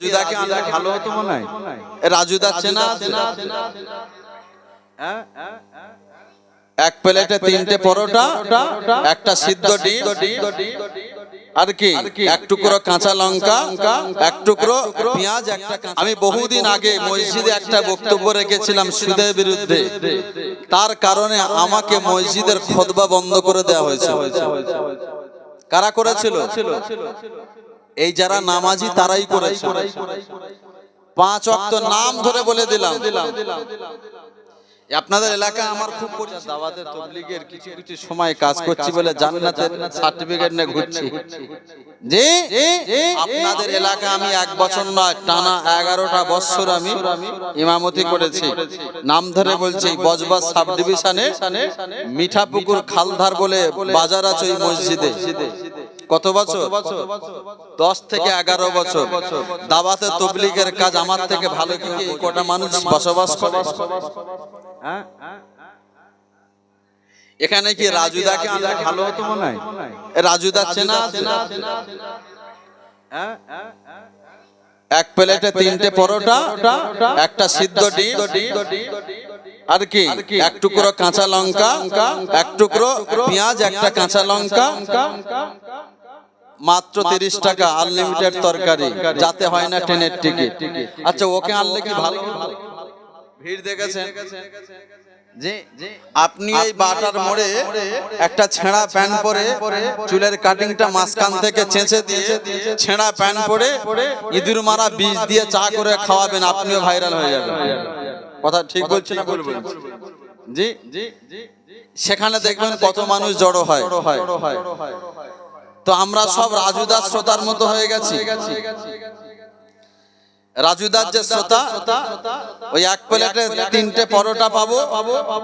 রাজুদাকে আনলে ভালো হতো মনে হয়? রাজুদা চেনা? আছে? হ্যাঁ? এক প্লেটে তিনটে পরোটা একটা সিদ্ধ ডিম আর কি? এক টুকরো কাঁচা লঙ্কা এক টুকরো পেঁয়াজ একটা আমি বহুদিন আগে মসজিদে একটা বক্তব্য রেখেছিলাম সুদের বিরুদ্ধে। তার কারণে আমাকে মসজিদের খতবা বন্ধ করে দেওয়া হয়েছে কারা করেছিল? এই যারা নামাজি তারাই করেছে। পাঁচ অক্ত নাম ধরে বলে দিলাম। আপনাদের এলাকা আমার খুব তবলিগের কিছু কিছু সময় কাজ করছি বলে জান্নাতের সার্টিফিকেট নিয়ে ঘুরছি। জি আপনাদের এলাকা আমি এক বছর নয় টানা এগারোটা বছর আমি ইমামতি করেছি। নাম ধরে বলছি বজবাজ সাব ডিভিশনে মিঠাপুকুর খালধার বলে বাজার আছে ওই মসজিদে। কত বছর? দশ থেকে এগারো বছর। দাবাতে তবলিগের কাজ আমার থেকে ভালো কি কি কটা মানুষ বসবাস করে? হ্যাঁ? এখানে কি রাজুদাকে আনলে ভালো হতো মনে হয়? রাজুদা চেনা আছে? হ্যাঁ? এক প্লেটে তিনটে পরোটা একটা সিদ্ধ ডিম আর কি? এক টুকরো কাঁচা লঙ্কা এক টুকরো পেঁয়াজ একটা কাঁচা লঙ্কা। মাত্র তিরিশ টাকা আনলিমিটেড তরকারি যাতে হয় না ট্রেনের টিকিট আচ্ছা ওকে আনলে কি ভালো। ভিড় দেখেছেন? আপনি এই বাটার মোড়ে একটা ছেঁড়া প্যান্ট পরে চুলের কাটিংটা মাঝখান থেকে চেঁচে দিয়ে ছেঁড়া প্যান্ট পরে ইঁদুর মারা বীজ দিয়ে চা করে খাওয়াবেন আপনিও ভাইরাল হয়ে যাবেন। কথা ঠিক বলছি না? জি জি সেখানে দেখবেন কত মানুষ জড়ো হয়। তো আমরা সব রাজুদার শ্রোতার মতো হয়ে গেছি। রাজুদার যে শ্রোতা, ওই এক প্লেটে তিনটে পরোটা পাবো,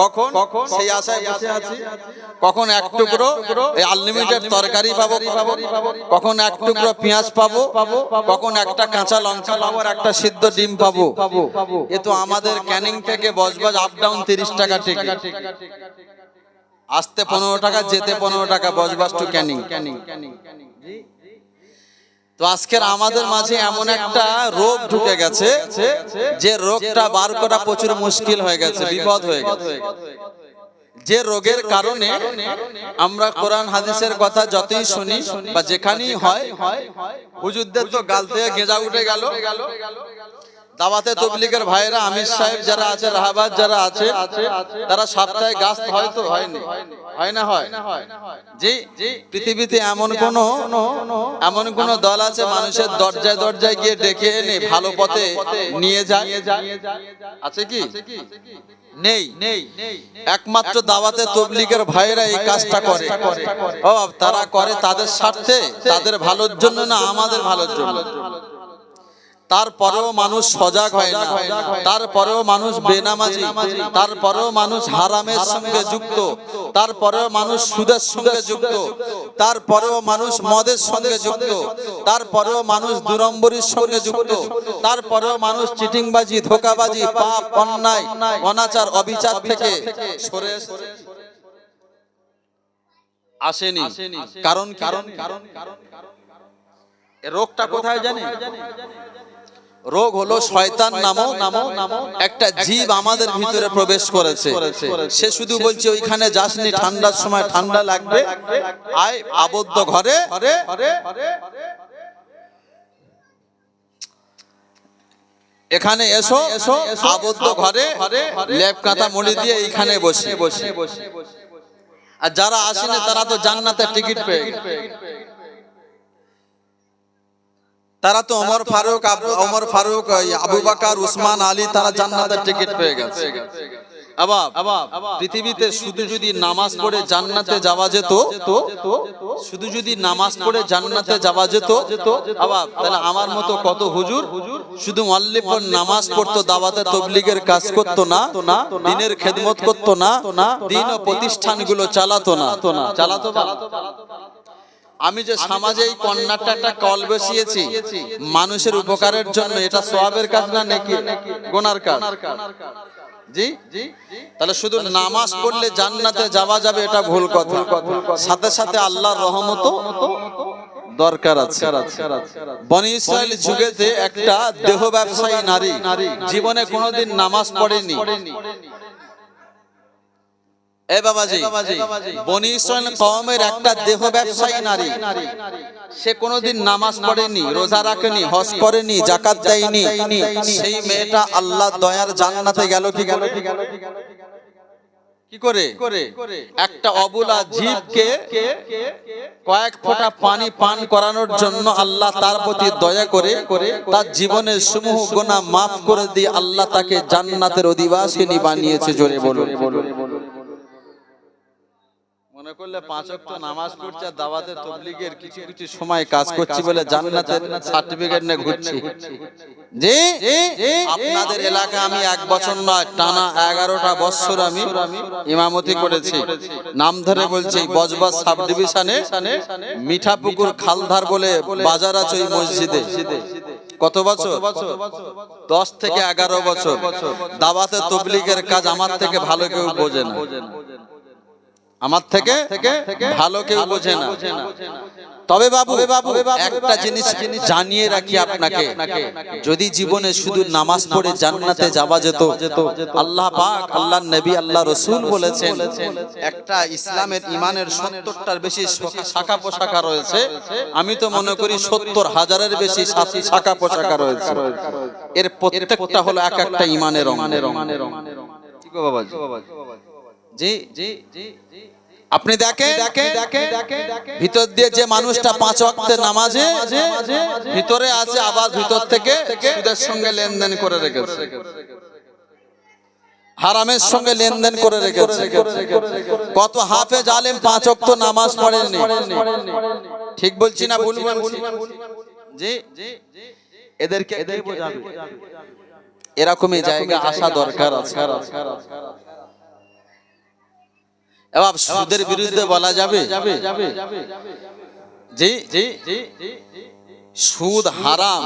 কখন? সেই আশায় বসে আছি। কখন এক টুকরো আনলিমিটেড তরকারি পাবো, কখন এক টুকরো পেঁয়াজ পাবো, কখন একটা কাঁচা লঙ্কা পাবো একটা সিদ্ধ ডিম পাবো। এ তো আমাদের ক্যানিং থেকে বজবজ আপ ডাউন তিরিশ টাকা টিকিট আসতে পনেরো টাকা যেতে পনেরো টাকা বজবাস টু ক্যানিং ক্যানিং তো আজকের আমাদের মাঝে এমন একটা রোগ ঢুকে গেছে যে রোগটা বার করা প্রচুর মুশকিল হয়ে গেছে বিপদ হয়ে গেছে। যে রোগের কারণে আমরা কোরআন হাদিসের কথা যতই শুনি বা যেখানেই হয় হুজুরদের তো গাল থেকে গেঁজা উঠে গেল। দাওয়াতে তবলিগের ভাইরা আমির সাহেব যারা আছে রাহাবাদ যারা আছে, তারা সপ্তাহে গাছ হয়তো হয়নি। হয় না হয়? জি পৃথিবীতে এমন কোন এমন কোন দল আছে, মানুষের দরজায় দরজায় গিয়ে ডেকে এনে ভালো পথে নিয়ে যায়? আছে কি? নেই। একমাত্র দাওয়াতে তবলিগের ভাইরা এই কাজটা করে। ও, তারা করে তাদের স্বার্থে, তাদের ভালোর জন্য না আমাদের ভালোর জন্য? তারপরেও মানুষ সজাগ হয় না তারপরেও মানুষ বেনামাজি তারপরেও মানুষ হারামের সঙ্গে যুক্ত তারপরেও মানুষ সুদের সঙ্গে যুক্ত তারপরেও মানুষ মদের সঙ্গে যুক্ত তারপরেও মানুষ দুরম্বরীর সঙ্গে যুক্ত তারপরেও মানুষ চিটিংবাজি ধোকাবাজি পাপ অন্যায় অনাচার অবিচার থেকে সরে। আসেনি কারণ কারণ কারণ রোগটা কোথায় জানি রোগ হলো শয়তান নামক একটা জীব আমাদের ভিতরে প্রবেশ করেছে। সে শুধু বলছে ওইখানে যাসনি ঠান্ডার সময় ঠান্ডা লাগবে। আয় আবদ্ধ ঘরে। এখানে এসো এসো আবদ্ধ ঘরে লেপ কাঁথা মুড়ি দিয়ে এইখানে বসে। বসে বসে। আর যারা আসেনি তারা তো জান্নাতের টিকিট পেয়ে। তারা তো অমর ফারুক অমর ফারুক আবু বাকার উসমান আলী তারা জান্নাতের টিকিট পেয়ে গেছে। পৃথিবীতে শুধু যদি নামাজ পড়ে জান্নাতে যাওয়া যেত শুধু যদি নামাজ পড়ে জান্নাতে যাওয়া যেত আবার তাহলে আমার মতো কত হুজুর শুধু মাল্লিপুর নামাজ পড়তো দাওয়াতে তবলিগের কাজ করতো না দিনের খেদমত করতো না দিন ও প্রতিষ্ঠানগুলো চালাতো না। চালাতো বা? আমি যে সমাজে এই কন্যাটা একটা কল বসিয়েছি মানুষের উপকারের জন্য এটা সোয়াবের কাজ না নাকি? গোনার কাজ। জি? জি? তাহলে শুধু নামাজ পড়লে জান্নাতে যাওয়া যাবে এটা ভুল কথা। সাথে সাথে আল্লাহর রহমত দরকার আছে। বনি ইসরায়েল যুগেতে একটা দেহ ব্যবসায়ী নারী জীবনে কোনোদিন নামাজ পড়েনি। এ বাবাজি বনি ইসরায়েল কওমের একটা দেহ ব্যবসায়ী নারী। সে কোনোদিন নামাজ পড়েনি রোজা রাখেনি হজ করেনি জাকাত দেয়নি। সেই মেয়েটা আল্লাহ দয়ার জান্নাতে গেল কি গেল কি গেল কি করে? একটা অবুলা জীবকে কয়েক ফোঁটা পানি পান করানোর জন্য আল্লাহ তার প্রতি দয়া করে তার জীবনের সমূহ গোনা মাফ করে দিয়ে আল্লাহ তাকে জান্নাতের অধিবাসিনী বানিয়েছে জোরে বলুন। মনে করলে পাঁচ ওয়াক্ত নামাজ পড়ছে দাওয়াতে তবলিগের কিছু কিছু সময় কাজ করছি বলে জান্নাতের সার্টিফিকেট নিয়ে ঘুরছি। জি আপনাদের এলাকা আমি এক বছর নয় টানা এগারোটা বছর আমি ইমামতি করেছি। নাম ধরে বলছি বজবাজ সাব ডিভিশনে মিঠাপুকুর খালধার বলে বাজার আছে ওই মসজিদে। কত বছর? দশ থেকে এগারো বছর। দাওয়াতে তবলিগের কাজ আমার থেকে ভালো কেউ বোঝে না। আমার থেকে ভালো কেউ বোঝে না। তবে বাবু একটা জিনিস জানিয়ে রাখি আপনাকে। যদি জীবনে শুধু নামাজ পড়ে জান্নাতে যাওয়া যেত আল্লাহ পাক আল্লাহ নবী আল্লাহ রসুল বলেছেন একটা ইসলামের ইমানের সত্তরটার বেশি শাখা পোশাখা রয়েছে। আমি তো মনে করি সত্তর হাজারের বেশি শাখা পোশাখা রয়েছে। এর প্রত্যেকটা হলো এক একটা ইমানের রং। কি গো বাবাজি? জি জি জি আপনি দেখেন ভিতর দিয়ে যে মানুষটা পাঁচ ওয়াক্তের নামাজে ভিতরে আছে আবার ভিতর থেকে সুদের সঙ্গে লেনদেন করে রেখেছে। হারামের সঙ্গে লেনদেন করে রেখেছে। কত হাফে জালেম পাঁচ ওয়াক্ত নামাজ পড়েনি ঠিক বলছি না ভুল বলছি? জি এদেরকে এদের বোঝাবে? এরকমই জায়গা আসা দরকার আছে। এবার সুদের বিরুদ্ধে বলা যাবে। জি সুদ হারাম।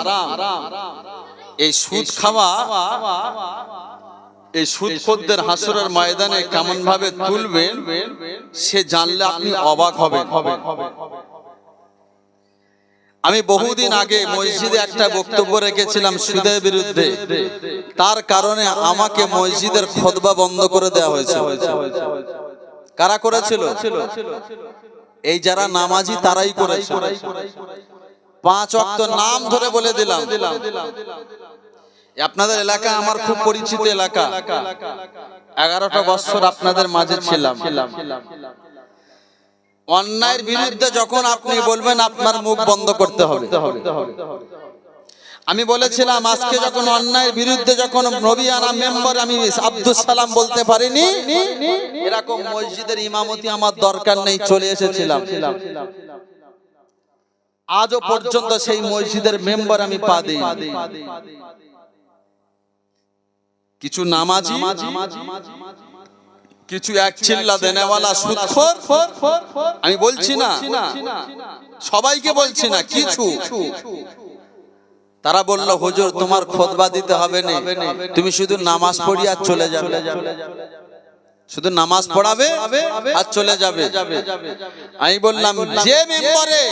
এই সুদ খাওয়া এই সুদ খদ্দের হাসুরের ময়দানে কেমন ভাবে তুলবেন সে জানলে আপনি অবাক হবেন। আমি বহুদিন আগে মসজিদে একটা বক্তব্য রেখেছিলাম সুদের বিরুদ্ধে। তার কারণে আমাকে মসজিদের খোদবা বন্ধ করে দেওয়া হয়েছে। কারা করেছিল? এই যারা নামাজি তারাই করেছে। পাঁচ অক্ত নাম ধরে বলে দিলাম। আপনাদের এলাকা আমার খুব পরিচিত এলাকা। এগারোটা বছর আপনাদের মাঝে ছিলাম। অন্যায়ের বিরুদ্ধে যখন আপনি বলবেন আপনার মুখ বন্ধ করতে হবে। আমি বলেছিলাম, আজকে যখন অন্যায়ের বিরুদ্ধে যখন নবী আনা মেম্বার আমি আব্দুল সালাম বলতে পারিনি, এরকম মসজিদের ইমামতি আমার দরকার নেই, চলে এসেছিলাম। আজও পর্যন্ত সেই মসজিদের মেম্বার আমি পা দিই কিছু নামাজি, কিছু এক চিল্লা দেনেওয়ালা সুদখোর আমি বলছি না, সবাইকে বলছি না, কিছু। তারা বলল, হুজুর, তোমার খোদবা দিতে হবে না। তুমি শুধু নামাজ পড়ি আর চলে যাবে। শুধু নামাজ পড়াবে আর চলে যাবে। আমি বললাম, যে মেম্বারে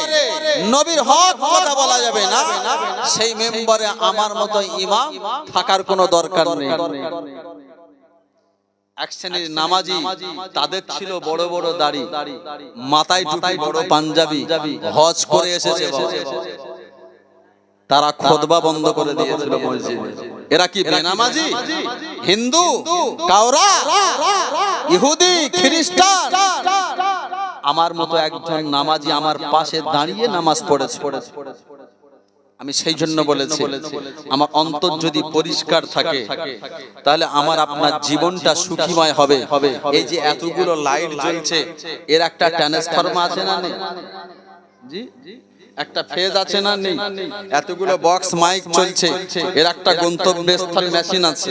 নবীর হক কথা বলা যাবে না, সেই মেম্বারে আমার মতো ইমাম থাকার কোনো দরকার নেই। এক শ্রেণির নামাজি, তাদের ছিল বড় বড় দাড়ি, মাথায় বড় পাঞ্জাবি, হজ করে এসেছে তারা খোদবা বন্ধ করে দিয়েছিল মসজিদে। এরা কি বেনামাজি? হিন্দু? কাওরা? ইহুদি? খ্রিস্টান? আমার মতো একজন নামাজি আমার পাশে দাঁড়িয়ে নামাজ পড়েছে। আমি সেই জন্য বলেছি আমার অন্তর যদি পরিষ্কার থাকে তাহলে আমার আপনার জীবনটা সুখীময় হবে। এই যে এতগুলো লাইট জ্বলছে এর একটা ট্রান্সফরমার আছে না জি? একটা ফেজ আছে না নেই? এতগুলো বক্স মাইক চলছে। এর একটা গন্তব্যস্থল মেশিন আছে।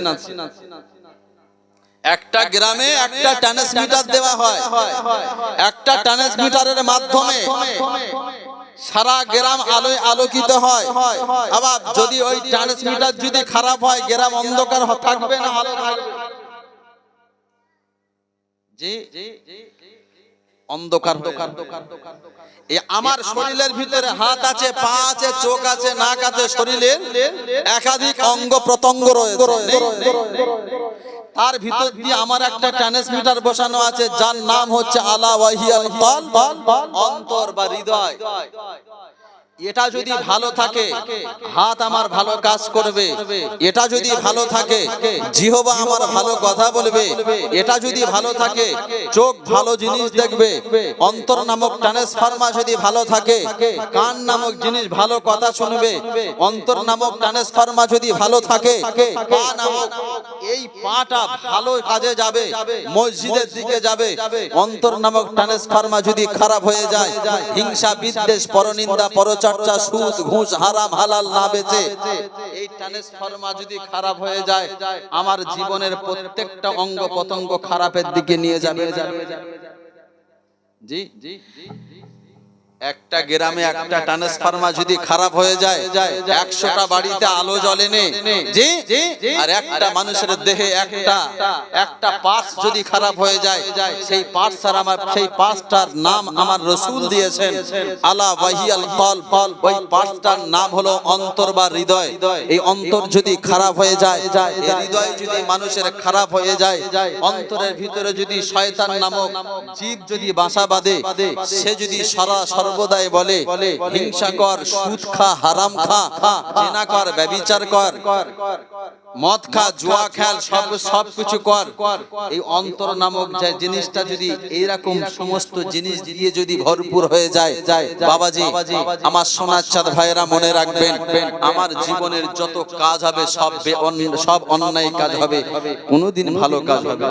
একটা গ্রামে একটা ট্রান্সমিটার দেওয়া হয়। একটা ট্রান্সমিটারের মাধ্যমে সারা গ্রাম আলোয় আলোকিত হয়। আবার যদি ওই ট্রান্সমিটার যদি খারাপ হয় গ্রাম অন্ধকার থাকবে না। আলো থাকবে। জি অন্ধকার অন্ধকার এই আমার শরীরের ভিতরে হাত আছে পা আছে চোখ আছে নাক আছে শরীরের একাধিক অঙ্গ প্রত্যঙ্গ রয়েছে। তার ভিতর দিয়ে আমার একটা ট্রান্সমিটার বসানো আছে যার নাম হচ্ছে আলা ওয়াহিয়াল কল অন্তর বা হৃদয়। এটা যদি ভালো থাকে হাত আমার ভালো কাজ করবে। এটা যদি ভালো থাকে জিহবা আমার ভালো কথা বলবে। এটা যদি ভালো থাকে চোখ ভালো জিনিস দেখবে। অন্তর নামক ট্রান্সফার্মা যদি ভালো থাকে কান নামক জিনিস ভালো কথা শুনবে। অন্তর নামক ট্রান্সফার্মা যদি ভালো থাকে পা নামক এই পাটা ভালো কাজে যাবে। মসজিদের দিকে যাবে। অন্তর নামক ট্রান্সফার্মা যদি খারাপ হয়ে যায় হিংসা বিদ্বেষ পরনিন্দা পরচর্চা সুদ, ঘুষ, হারাম, হালাল না বেঁচে এই ট্রান্সফরমা যদি খারাপ হয়ে যায়, আমার জীবনের প্রত্যেকটা অঙ্গ পতঙ্গ খারাপের দিকে নিয়ে যাবে। জি জি? একটা গ্রামে একটা ট্রান্সফার্মা যদি খারাপ হয়ে যায়, একশোটা বাড়িতে আলো জ্বলে আর একটা মানুষের দেহে একটা একটা পার্টস যদি খারাপ হয়ে যায়, সেই পার্টস আর আমার সেই পার্টসটার নাম আমার রসুল দিয়েছেন। আলা ওয়াহিয়াল কল ওই পার্টসটার নাম হলো অন্তর বা হৃদয়। এই অন্তর যদি খারাপ হয়ে যায় হৃদয় যদি মানুষের খারাপ হয়ে যায়, অন্তরের ভিতরে যদি শয়তান নামক জীব যদি বাসা বাঁধে, সে যদি সারা সর্বদাই বলে, হিংসা কর, সুদ খা, হারাম খা, জেনা কর, ব্যবিচার কর, মদ খা, জুয়া খেল, সব সব কিছু কর এই অন্তর নামক যে জিনিসটা যদি এইরকম সমস্ত জিনিস দিয়ে যদি ভরপুর হয়ে যায়, বাবাজি, আমার সোনার চাঁদ ভাইয়েরা মনে রাখবেন, আমার জীবনের যত কাজ হবে, সব সব অন্যায় কাজ হবে, কোনোদিন ভালো কাজ হবে।